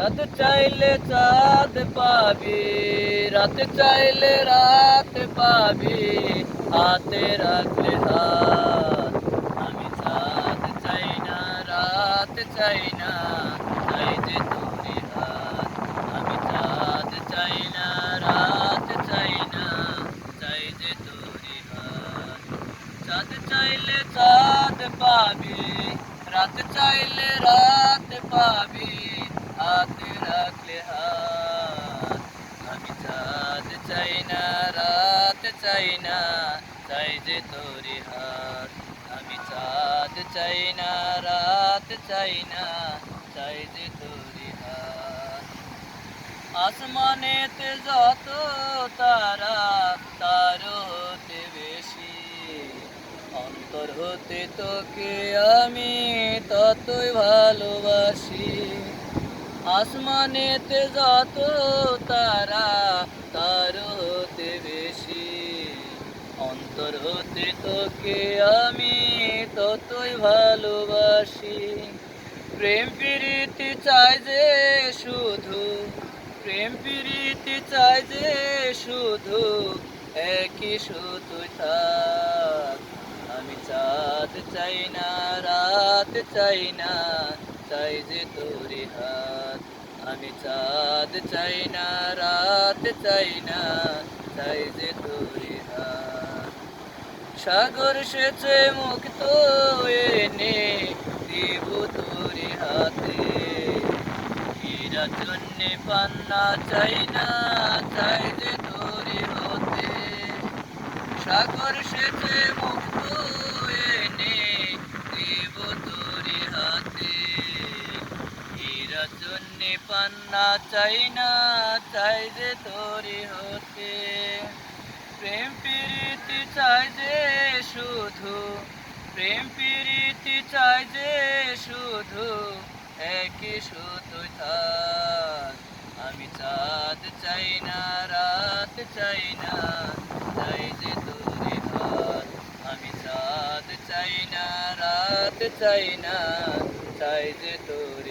চাঁদ চাইলে চাঁদ পাবি, রাত চাইলে রাত পাবি, হাতে রাখলে হাত। আমি চাঁদ চাই না, রাত চাই না, চাই যে তোরে হাত। আমি চাঁদ চাই না, রাত চাই না, চাই যে তোরে হাত। চাঁদ চাইলে চাঁদ পাবি, রাত চাইলে রাত পাবি হাতে রাখলে হাত আমি চাঁদ চাই না রাত চাই না চাই যে তোরে হাত। আমি চাঁদ চাই না রাত চাই না চাই যে তোরে হাত। আসমানেতে যত তারা, তার হতে বেশি। অন্তর হতে তোকে আমি ততই ভালোবাসি। আসমানেতে যত তার হতে বেশি অন্তর হতে তোকে আমি ততই ভালোবাসি। প্রেম প্রীতি চাই যে শুধু, প্রেম প্রীতি চাই যে শুধু, একই শুধু থাক। আমি চাঁদ চাই না, রাত চাই না, চাই যে তোরে হাত। আমি চাঁদ চাই না, রাত চাই না, চাই যে তোরে সাগর সেচে মুক্ত এনে দিব তোরে হাতে। হীরা জন্যে পান্না চাই না চাই যে তোরে হতে। সাগর সেচে মুক্ত এনে দিব তোরে হাতে। হীরা জন্যে পান্না চাই না চাই যে তোরে হতে। প্রেম প্রীতি চাই যে শুধু, প্রেম প্রীতি চাই যে শুধু, একই শুধু থাক। আমি চাঁদ চাই না, রাত চাই না চাই যে তোরে হাত আমি চাঁদ চাই না, রাত চাই না চাই যে তোরে